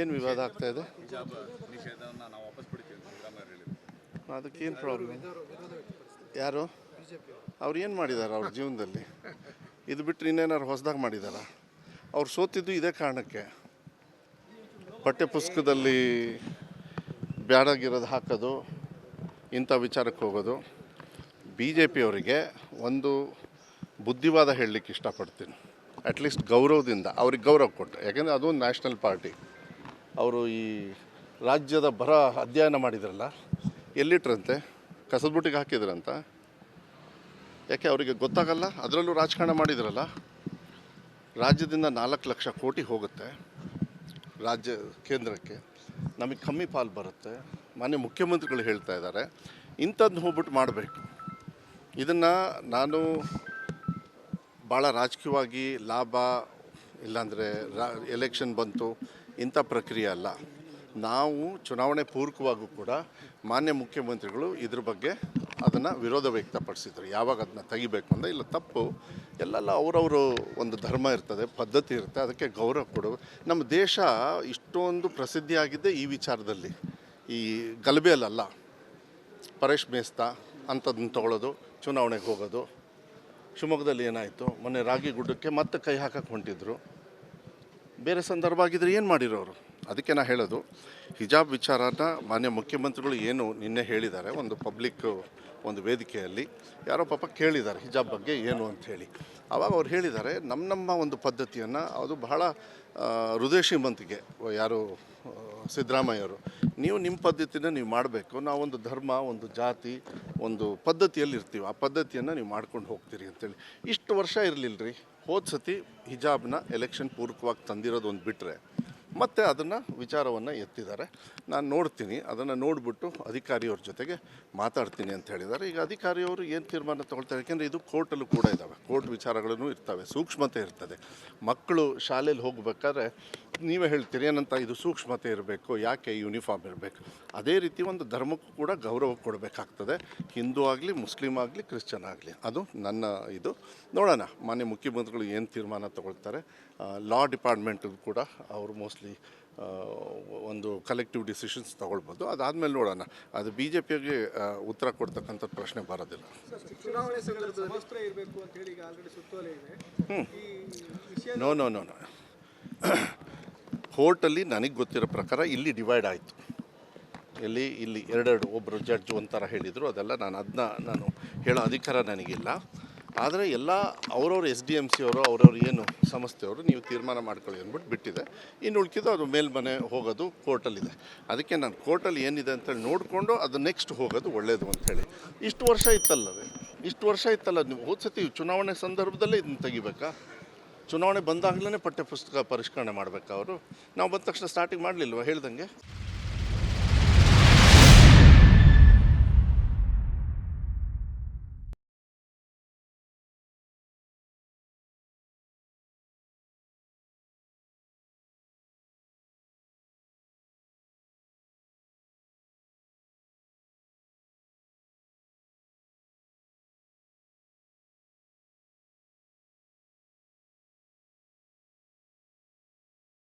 ಏನು ವಿವಾದ ಆಗ್ತಾ ಇದೆ? ಅದಕ್ಕೇನು ಪ್ರಾಬ್ಲಮ್ ಯಾರು? ಅವ್ರು ಏನು ಮಾಡಿದ್ದಾರೆ ಅವ್ರ ಜೀವನದಲ್ಲಿ? ಇದು ಬಿಟ್ಟರೆ ಇನ್ನೇನಾದ್ರು ಹೊಸದಾಗಿ ಮಾಡಿದಾರ? ಅವ್ರು ಸೋತಿದ್ದು ಇದೇ ಕಾರಣಕ್ಕೆ. ಪಠ್ಯಪುಸ್ತಕದಲ್ಲಿ ಬ್ಯಾಡಾಗಿರೋದು ಹಾಕೋದು ಇಂಥ ವಿಚಾರಕ್ಕೆ ಹೋಗೋದು. ಬಿ ಜೆ ಪಿಯವರಿಗೆ ಒಂದು ಬುದ್ಧಿವಾದ ಹೇಳಲಿಕ್ಕೆ ಇಷ್ಟಪಡ್ತೀನಿ. ಅಟ್ಲೀಸ್ಟ್ ಗೌರವದಿಂದ, ಅವ್ರಿಗೆ ಗೌರವ ಕೊಟ್ಟು. ಯಾಕೆಂದರೆ ಅದೊಂದು ನ್ಯಾಷನಲ್ ಪಾರ್ಟಿ ಅವರು ಈ ರಾಜ್ಯದ ಬರ ಅಧ್ಯಯನ ಮಾಡಿದ್ರಲ್ಲ, ಎಲ್ಲಿಟ್ರಂತೆ? ಕಸದ ಬುಟ್ಟಿಗೆ ಹಾಕಿದ್ರಂತ? ಯಾಕೆ ಅವರಿಗೆ ಗೊತ್ತಾಗಲ್ಲ? ಅದರಲ್ಲೂ ರಾಜಕಾರಣ ಮಾಡಿದ್ರಲ್ಲ? ರಾಜ್ಯದಿಂದ ನಾಲ್ಕು ಲಕ್ಷ ಕೋಟಿ ಹೋಗುತ್ತೆ ರಾಜ್ಯ ಕೇಂದ್ರಕ್ಕೆ. ನಮಗೆ ಕಮ್ಮಿ ಪಾಲು ಬರುತ್ತೆ. ಮಾನ್ಯ ಮುಖ್ಯಮಂತ್ರಿಗಳು ಹೇಳ್ತಾ ಇದ್ದಾರೆ. ಇಂಥದ್ದು ಹೋಗ್ಬಿಟ್ಟು ಮಾಡಬೇಕು. ಇದನ್ನು ನಾನು ಭಾಳ ರಾಜಕೀಯವಾಗಿ ಲಾಭ ಇಲ್ಲಾಂದರೆ ರಾ ಎಲೆಕ್ಷನ್ ಬಂತು, ಇಂಥ ಪ್ರಕ್ರಿಯೆ ಅಲ್ಲ. ನಾವು ಚುನಾವಣೆ ಪೂರ್ವಕವಾಗೂ ಕೂಡ ಮಾನ್ಯ ಮುಖ್ಯಮಂತ್ರಿಗಳು ಇದ್ರ ಬಗ್ಗೆ ಅದನ್ನು ವಿರೋಧ ವ್ಯಕ್ತಪಡಿಸಿದ್ರು. ಯಾವಾಗ ಅದನ್ನ ತೆಗಿಬೇಕು ಅಂದರೆ ಇಲ್ಲ, ತಪ್ಪು. ಎಲ್ಲೆಲ್ಲ ಅವರವರು ಒಂದು ಧರ್ಮ ಇರ್ತದೆ, ಪದ್ಧತಿ ಇರುತ್ತೆ, ಅದಕ್ಕೆ ಗೌರವ ಕೊಡು ನಮ್ಮ ದೇಶ ಇಷ್ಟೊಂದು ಪ್ರಸಿದ್ಧಿಯಾಗಿದ್ದೆ ಈ ವಿಚಾರದಲ್ಲಿ. ಈ ಗಲಭೆಯಲ್ಲ ಪರೇಶ್ ಮೇಸ್ತಾ ಅಂಥದ್ದನ್ನು ತಗೊಳ್ಳೋದು ಚುನಾವಣೆಗೆ ಹೋಗೋದು ಶಿವಮೊಗ್ಗದಲ್ಲಿ ಏನಾಯಿತು? ಮೊನ್ನೆ ರಾಗಿ ಗುಡ್ಡಕ್ಕೆ ಮತ್ತೆ ಕೈ ಹಾಕಕ್ಕೆ ಹೊಂಟಿದ್ರು. ಬೇರೆ ಸಂದರ್ಭ ಆಗಿದ್ರೆ ಏನು ಮಾಡಿರೋರು? ಅದಕ್ಕೆ ನಾ ಹೇಳೋದು, ಹಿಜಾಬ್ ವಿಚಾರನ ಮಾನ್ಯ ಮುಖ್ಯಮಂತ್ರಿಗಳು ಏನು ನಿನ್ನೆ ಹೇಳಿದ್ದಾರೆ, ಒಂದು ಪಬ್ಲಿಕ್ ಒಂದು ವೇದಿಕೆಯಲ್ಲಿ, ಯಾರೋ ಪಾಪ ಕೇಳಿದ್ದಾರೆ ಹಿಜಾಬ್ ಬಗ್ಗೆ ಏನು ಅಂತ ಹೇಳಿ. ಆವಾಗ ಅವ್ರು ಹೇಳಿದ್ದಾರೆ ನಮ್ಮ ನಮ್ಮ ಒಂದು ಪದ್ಧತಿಯನ್ನು ಅದು ಬಹಳ ಹೃದಯ ಶ್ರೀಮಂತಿಗೆ ಯಾರು ಸಿದ್ದರಾಮಯ್ಯವರು ನೀವು ನಿಮ್ಮ ಪದ್ಧತಿನ ನೀವು ಮಾಡಬೇಕು ನಾವೊಂದು ಧರ್ಮ, ಒಂದು ಜಾತಿ, ಒಂದು ಪದ್ಧತಿಯಲ್ಲಿ ಇರ್ತೀವಿ, ಆ ಪದ್ಧತಿಯನ್ನು ನೀವು ಮಾಡ್ಕೊಂಡು ಹೋಗ್ತೀರಿ ಅಂತೇಳಿ. ಇಷ್ಟು ವರ್ಷ ಇರಲಿಲ್ಲ ರೀ ಹೋದ ಸತಿ ಹಿಜಾಬ್ನ ಎಲೆಕ್ಷನ್ ಪೂರ್ವಕವಾಗಿ ತಂದಿರೋದು ಒಂದು ಬಿಟ್ಟರೆ ಮತ್ತೆ ಅದನ್ನು ವಿಚಾರವನ್ನು ಎತ್ತಿದ್ದಾರೆ. ನಾನು ನೋಡ್ತೀನಿ, ಅದನ್ನು ನೋಡಿಬಿಟ್ಟು ಅಧಿಕಾರಿಯವ್ರ ಜೊತೆಗೆ ಮಾತಾಡ್ತೀನಿ ಅಂತ ಹೇಳಿದ್ದಾರೆ. ಈಗ ಅಧಿಕಾರಿಯವರು ಏನು ತೀರ್ಮಾನ ತೊಗೊಳ್ತಾರೆ? ಯಾಕೆಂದರೆ ಇದು ಕೋರ್ಟಲ್ಲೂ ಕೂಡ ಇದ್ದಾವೆ ಕೋರ್ಟ್ ವಿಚಾರಗಳೂ ಇರ್ತವೆ, ಸೂಕ್ಷ್ಮತೆ ಇರ್ತದೆ. ಮಕ್ಕಳು ಶಾಲೆಯಲ್ಲಿ ಹೋಗಬೇಕಾದ್ರೆ ನೀವೇ ಹೇಳ್ತೀರಿ ಏನಂತ ಇದು ಸೂಕ್ಷ್ಮತೆ ಇರಬೇಕು ಯಾಕೆ ಯೂನಿಫಾರ್ಮ್ ಇರಬೇಕು? ಅದೇ ರೀತಿ ಒಂದು ಧರ್ಮಕ್ಕೂ ಕೂಡ ಗೌರವ ಕೊಡಬೇಕಾಗ್ತದೆ. ಹಿಂದೂ ಆಗಲಿ ಮುಸ್ಲಿಂ ಆಗಲಿ ಕ್ರಿಶ್ಚಿಯನ್ ಆಗಲಿ. ಅದು ನನ್ನ ಇದು. ನೋಡೋಣ ಮಾನ್ಯ ಮುಖ್ಯಮಂತ್ರಿಗಳು ಏನು ತೀರ್ಮಾನ ತಗೊಳ್ತಾರೆ. ಲಾ ಡಿಪಾರ್ಟ್ಮೆಂಟ್ ಕೂಡ ಅವರು ಮೋಸ್ಟ್ಲಿ ಒಂದು ಕಲೆಕ್ಟಿವ್ ಡಿಸಿಷನ್ಸ್ ತಗೊಳ್ಬೋದು. ಅದಾದಮೇಲೆ ನೋಡೋಣ. ಅದು ಬಿ ಜೆ ಪಿಗೆ ಉತ್ತರ ಕೊಡ್ತಕ್ಕಂಥ ಪ್ರಶ್ನೆ ಬರೋದಿಲ್ಲ. ಹ್ಞೂ ನೋ ನೋ ನೋ ನೋ ಕೋರ್ಟಲ್ಲಿ ನನಗೆ ಗೊತ್ತಿರೋ ಪ್ರಕಾರ ಇಲ್ಲಿ ಡಿವೈಡ್ ಆಯಿತು. ಇಲ್ಲಿ ಇಲ್ಲಿ ಎರಡೆರಡು ಒಬ್ಬರು ಜಡ್ಜ್ ಒಂಥರ ಹೇಳಿದರು, ಅದೆಲ್ಲ ನಾನು ಅದನ್ನ ನಾನು ಹೇಳೋ ಅಧಿಕಾರ ನನಗಿಲ್ಲ. ಆದರೆ ಎಲ್ಲ ಅವರವ್ರ ಎಸ್ ಡಿ ಎಂ ಸಿ ಅವರು, ಅವ್ರವ್ರು ಏನು ಸಂಸ್ಥೆಯವರು ನೀವು ತೀರ್ಮಾನ ಮಾಡ್ಕೊಳ್ಳಿ ಅಂದ್ಬಿಟ್ಟು ಬಿಟ್ಟಿದೆ. ಇನ್ನು ಉಳ್ಕಿದ್ದು ಅದು ಮೇಲ್ಮನೆ ಹೋಗೋದು ಕೋರ್ಟಲ್ಲಿದೆ. ಅದಕ್ಕೆ ನಾನು ಕೋರ್ಟಲ್ಲಿ ಏನಿದೆ ಅಂತೇಳಿ ನೋಡಿಕೊಂಡು ಅದು ನೆಕ್ಸ್ಟ್ ಹೋಗೋದು ಒಳ್ಳೆಯದು ಅಂಥೇಳಿ ಇಷ್ಟು ವರ್ಷ ಇತ್ತಲ್ಲವೇ? ಇಷ್ಟು ವರ್ಷ ಇತ್ತಲ್ಲ, ನೀವು ಹೋದ ಸತಿ ಚುನಾವಣೆ ಸಂದರ್ಭದಲ್ಲೇ ಇದನ್ನು ತೆಗಿಬೇಕಾ? ಚುನಾವಣೆ ಬಂದಾಗಲೇ ಪಠ್ಯಪುಸ್ತಕ ಪರಿಷ್ಕರಣೆ ಮಾಡಬೇಕಾ ಅವರು. ನಾವು ಬಂದ ತಕ್ಷಣ ಸ್ಟಾರ್ಟಿಂಗ್ ಮಾಡಲಿಲ್ವ? ಹೇಳ್ದಂಗೆ?